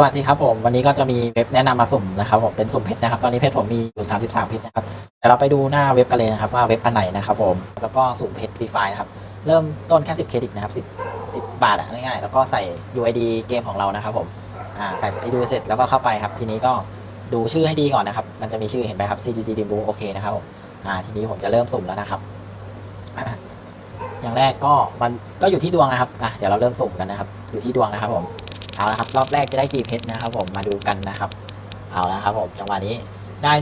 สวัสดีครับผมวันนี้ก็จะมีเว็บแนะนำมาสุ่มนะครับผมเป็นสุ่มเพชรนะครับ ตอนนี้เพชรผมมีอยู่ 33 เพชรนะครับเดี๋ยวเราไปดูหน้าเว็บกันเลยนะครับว่าเว็บอันไหนนะครับผมแล้วก็สุ่มเพชรฟรีไฟนะครับเริ่มต้นแค่ 10 เครดิตนะครับ10 10 บาทอะง่ายๆแล้วก็ใส่ UID เกมของเรานะครับผมอ่าใส่ UID เสร็จแล้วก็เข้าไปครับ ทีนี้ก็ดูชื่อให้ดีก่อนนะครับ มันจะมีชื่อเห็นไหมครับ CGG d i m b o โอเคนะครับอ่าทีนี้ผมจะเริ่มสุ่มแล้วนะครับ อย่างแรกก็มันก็อยู่ที่ดวงนะครับอะเดี๋ยวเราเริ่มสุ่มกันนะครับ อยู่ที่ดวงนะครับผม เอาละครับรอบแรกจะได้กี่เพชรนะครับผมมาดูกันนะครับ เอาละครับผมจังหวะนี้ได้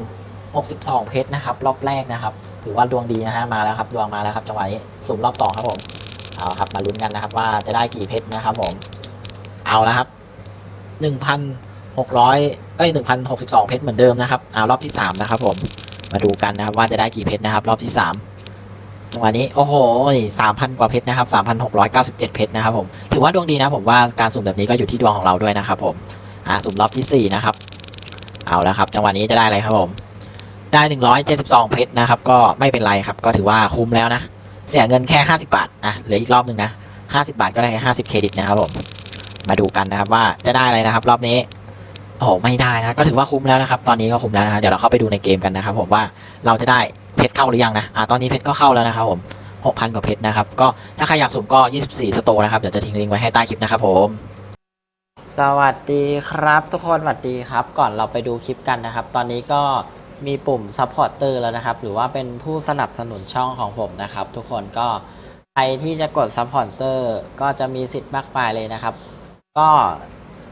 1,062 เพชรนะครับ รอบแรกนะครับ ถือว่าดวงดีนะฮะมาแล้วครับดวงมาแล้วครับจังหวะนี้สุ่มรอบสองครับผมเอาละครับมาลุ้นกันนะครับว่าจะได้กี่เพชรนะครับผมเอาละครับ1,600เอ้ย1,062 เพชรเหมือนเดิมนะครับเอารอบที่สามนะครับผมมาดูกันนะครับว่าจะได้กี่เพชรนะครับ รอบที่สาม จังหวะนี้โอ้โหสามพันกว่าเพชรนะครับสามพันหกร้อยเก้าสิบเจ็ดเพชรนะครับผมถือว่าดวงดีนะผมว่าการสุ่มแบบนี้ก็อยู่ที่ดวงของเราด้วยนะครับผมอ่าสุ่มรอบที่สี่นะครับเอาแล้วครับจังหวะนี้จะได้อะไรครับผมได้หนึ่งร้อยเจ็ดสิบสองเพชรนะครับก็ไม่เป็นไรครับก็ถือว่าคุ้มแล้วนะเสียเงินแค่ห้าสิบาทอะเหลืออีกรอบหนึ่งนะห้าสิบาทก็ได้ห้าสิบเครดิตนะครับผมมาดูกันนะครับว่าจะได้อะไรนะครับ รอบนี้โอ้โหไม่ได้นะก็ถือว่าคุ้มแล้วนะครับ ตอนนี้ก็คุ้มแล้วนะฮะเดี๋ยวเราเข้าไปดูในเกมกันนะครับผมว่าเราจะได้ เพชรเข้าหรือยังนะอ่าตอนนี้เพชรก็เข้าแล้วนะครับผม6,000 กว่าเพชรนะครับ ก็ถ้าใครอยากสุ่มก็ 24 สโตนะครับ เดี๋ยวจะทิ้งลิงก์ไว้ให้ใต้คลิปนะครับผม สวัสดีครับ ทุกคนสวัสดีครับ ก่อนเราไปดูคลิปกันนะครับ ตอนนี้ก็มีปุ่ม supporter แล้วนะครับ หรือว่าเป็นผู้สนับสนุนช่องของผมนะครับ ทุกคนก็ใครที่จะกด supporter ก็จะมีสิทธิ์มากมายเลยนะครับ ก็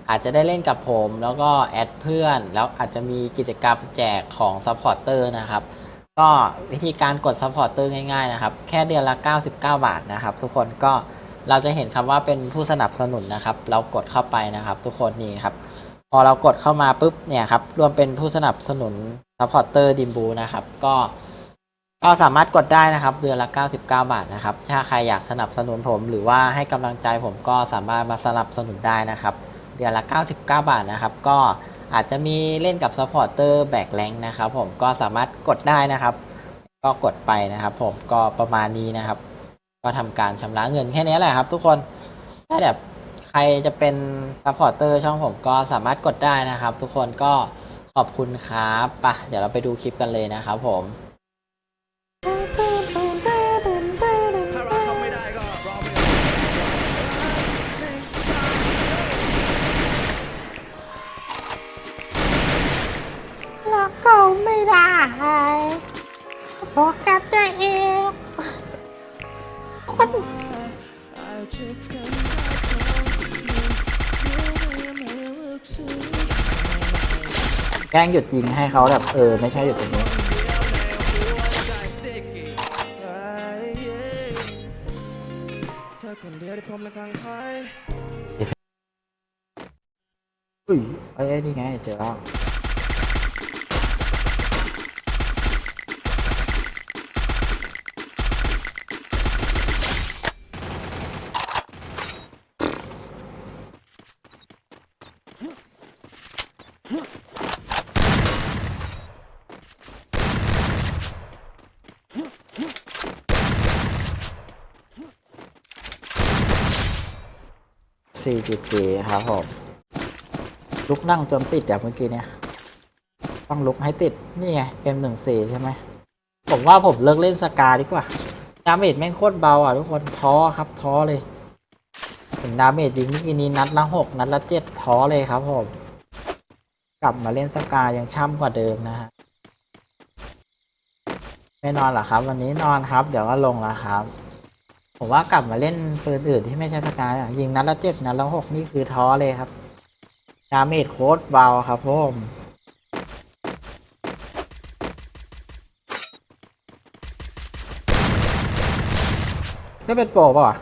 อาจจะได้เล่นกับผม แล้วก็แอดเพื่อน แล้วอาจจะมีกิจกรรมแจกของ supporter นะครับ ก็วิธีการกด supporter ง่ายๆนะครับ แค่เดือนละ 99 บาทนะครับ ทุกคนก็เราจะเห็นคำว่าเป็นผู้สนับสนุนนะครับ เรากดเข้าไปนะครับ ทุกคนนี่ครับ พอเรากดเข้ามาปุ๊บเนี่ยครับรวมเป็นผู้สนับสนุน supporter ดิมบูนะครับ ก็ก็สามารถกดได้นะครับ เดือนละ 99 บาทนะครับ ถ้าใครอยากสนับสนุนผม หรือว่าให้กำลังใจผมก็สามารถมาสนับสนุนได้นะครับ เดือนละ 99 บาทนะครับ ก็ อาจจะมีเล่นกับซัพพอร์เตอร์แบกแรงนะครับผมก็สามารถกดได้นะครับ ก็กดไปนะครับผมก็ประมาณนี้นะครับ ก็ทำการชำระเงินแค่นี้แหละครับ ทุกคนถ้าแบบใครจะเป็นซัพพอร์เตอร์ช่องผมก็สามารถกดได้นะครับ ทุกคนก็ขอบคุณครับปะเดี๋ยวเราไปดูคลิปกันเลยนะครับผม ไม่ได้บอกกับตัวเองคนแกล้งหยุดจริงให้เขาแบบเออ ไม่ใช่หยุดตรงนี้เธอคนเดียวที่ผมและข้างใครอุ้ยเอ้ยนี่ไงเจอแล้ว 4G ครับผมลุกนั่งจนติดอย่างเมื่อกี้เนี่ยต้องลุกให้ติด นี่ไง M14 ใช่ไหม ผมว่าผมเลิกเล่นสกาดีกว่า ดาเมจแม่งโคตรเบาอะทุกคนท้อครับท้อเลยเห็นดาเมจยิงเมื่อกี้นี้นัดละหกนัดละเจ็ดท้อเลยครับผม กลับมาเล่นสกายังช่ำกว่าเดิมนะฮะไม่นอนหรอครับ วันนี้นอนครับ เดี๋ยวก็ลงแล้วครับ ผมว่ากลับมาเล่นปืนอื่นที่ไม่ใช่สกายอะยิงนัดละเจ็ดนัดละหกนี่คือท้อเลยครับดาเมจโคตรเบาครับผมก็เป็นโปรเปล่ะวะ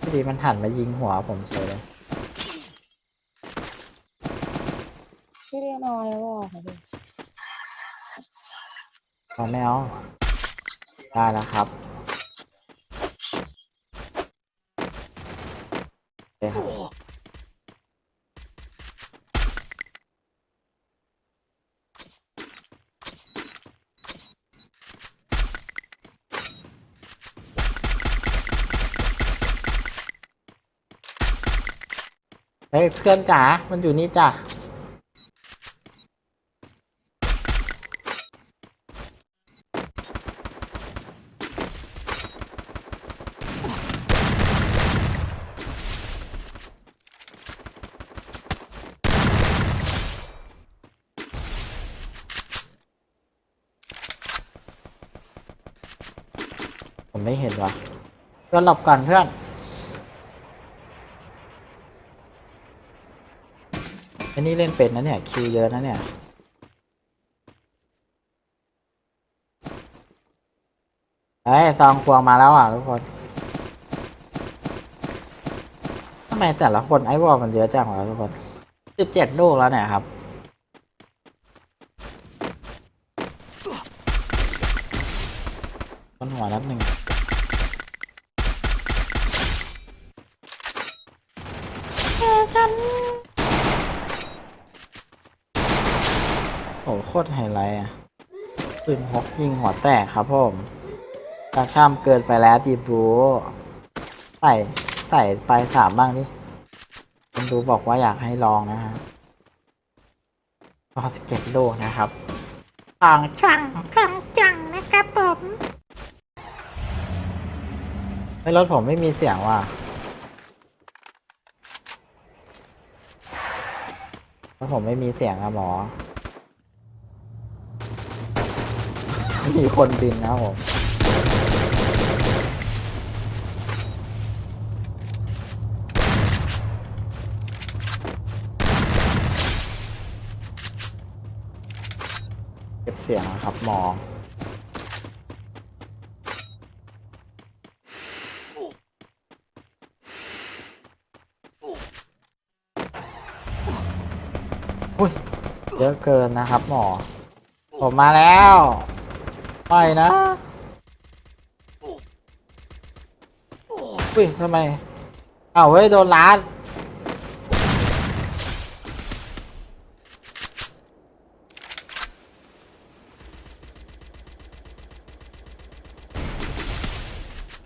พอดีมันหันมายิงหัวผมเฉยเลยชื่อเรียกน้อยแล้วบอกค่ะพี่เอาไม่เอาได้แล้วครับโอเครับเฮ้ยเพื่อนจ๋า มันอยู่นี่จ้ะ ไม่เห็นวะเพื่อนหลบก่อนเพื่อนอันนี้เล่นเป็นนะเนี่ยคิวเยอะนะเนี่ยเฮ้ยซองควงมาแล้วอะทุกคนทำไมแต่ละคนไอ้วอลมันเยอะจังวะทุกคนสิบเจ็ดลูกแล้วเนี่ยครับต้นหัวนัดหนึ่ง โอ้โคตรไฮไลท์อะปืนพกยิงหัวแตกครับผมกระช่ำเกินไปแล้วจีบูใส่ใส่ไปสามบ้างดิคุณดูบอกว่าอยากให้ลองนะฮะรอสิบเจ็ดลูกนะครับต่างช่างคำจังนะครับผมไม่รถผมไม่มีเสียงว่ะ ถ้าผมไม่มีเสียงอะหมอ มีคนบินนะผมเก็บเสียงนะครับหมอ อุ้ยเยอะเกินนะครับหมอ ผมมาแล้วไปนะอุ้ยทำไมอ้าวเว้ยโดนล้าน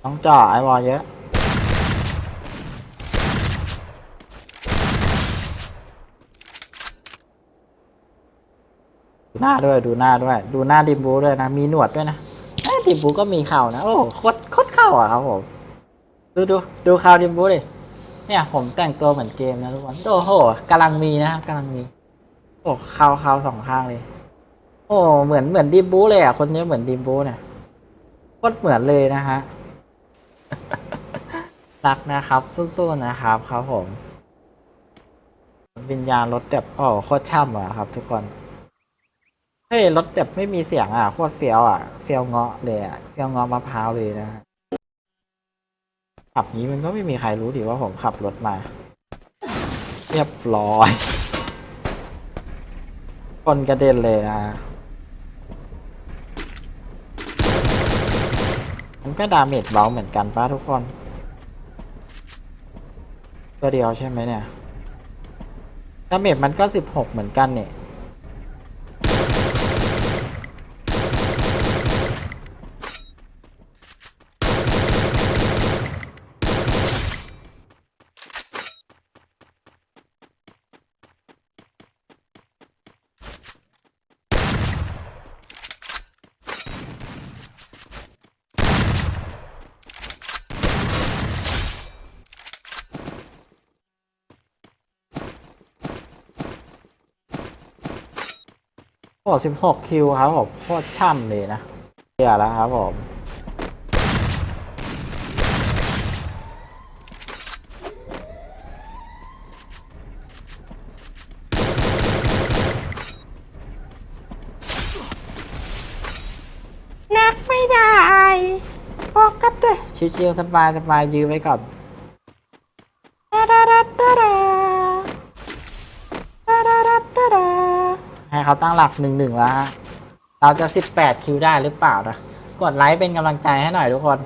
ต้องจ่อไอวอลเยอะ หน้าด้วย ดูหน้าด้วย ดูหน้าดิมบูด้วยนะ มีหนวดด้วยนะดิมบูก็มีเข่านะ โอ้โคตรโคตรเข่าอะครับผม ดูดูดูข่าวดิมบูดิเนี่ยผมแต่งตัวเหมือนเกมนะทุกคนโอ้โหกำลังมีนะครับกำลังมี โอ้เข่าเข่าสองข้างเลย โอ้เหมือนเหมือนดิมบูเลยอะคนนี้เหมือนดิมบูเนี่ยโคตรเหมือนเลยนะฮะรักนะครับสู้ๆนะครับครับผมวิญญาณรถแบบโอ้โคตรช่ำอะครับ ทุกคน เฮ้ยรถแบบไม่มีเสียงอะโคตรเฟี้ยวอะเฟี้ยวเงาะเลยอะเฟี้ยวเงาะมะพร้าวเลยนะฮะขับนี้มันก็ไม่มีใครรู้ดิว่าผมขับรถมา เรียบร้อย คนกระเด็นเลยนะฮะมันก็ดาเมจเบาเหมือนกันป้าทุกคนตัวเดียวใช่ไหมเนี่ยดาเมจมันก็สิบหกเหมือนกันเนี่ย โอ้สิบหกคิวครับผมโคตรช่ำเลยนะเสียแล้วครับผมนักไม่ได้บอกกับตัวชิวๆสบายสบายยืมไว้ก่อน เขาตั้งหลักหนึ่งหนึ่งแล้วฮะเราจะสิบแปดคิวได้หรือเปล่านะกดไลค์เป็นกำลังใจให้หน่อยทุกคน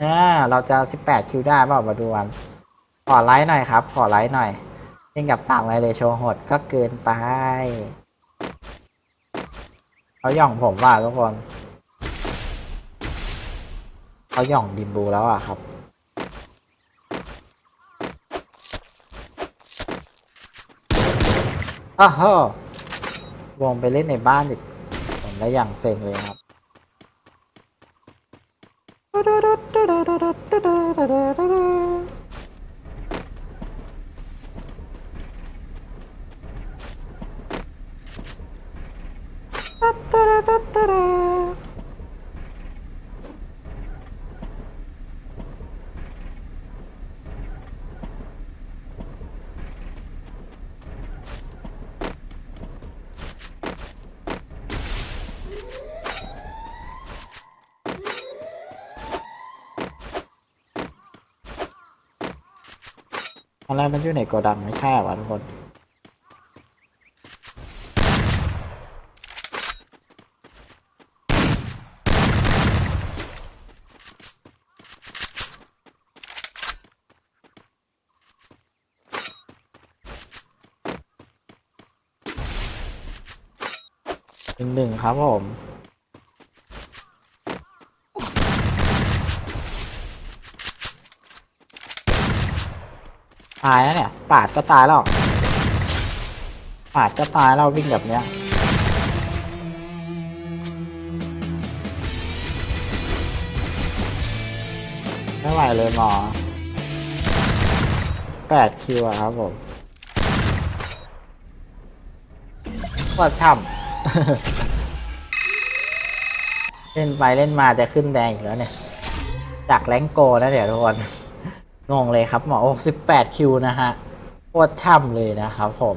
อ่าเราจะสิบแปดคิวได้เปล่ามาดูกันขอไลค์หน่อยครับ ขอไลค์หน่อยเล่นกับสามไวเลยโชว์โหดก็เกินไปเขาหย่องผมว่าทุกคนเขาหย่องดิมบูแล้วอะครับอ้าว วงไปเล่นในบ้านอีกผมได้อย่างเซ็งเลยครับ อะไรมันอยู่ในโกดังไม่ใช่หรอทุกคนหนึ่งหนึ่งครับผม ตายแล้วเนี่ย ปาดก็ตายแล้ว ปาดก็ตายแล้ววิ่งแบบเนี้ยไม่ไหวเลยหมอแปดคิวอะครับผมก็ช่ำเล่นไปเล่นมาจะขึ้นแดงอีกแล้วเนี่ย จากแรงโกนะเดี๋ยวทุกคน งงเลยครับหมอโอ้สิบแปดคิวนะฮะโคตรช่ำเลยนะครับผม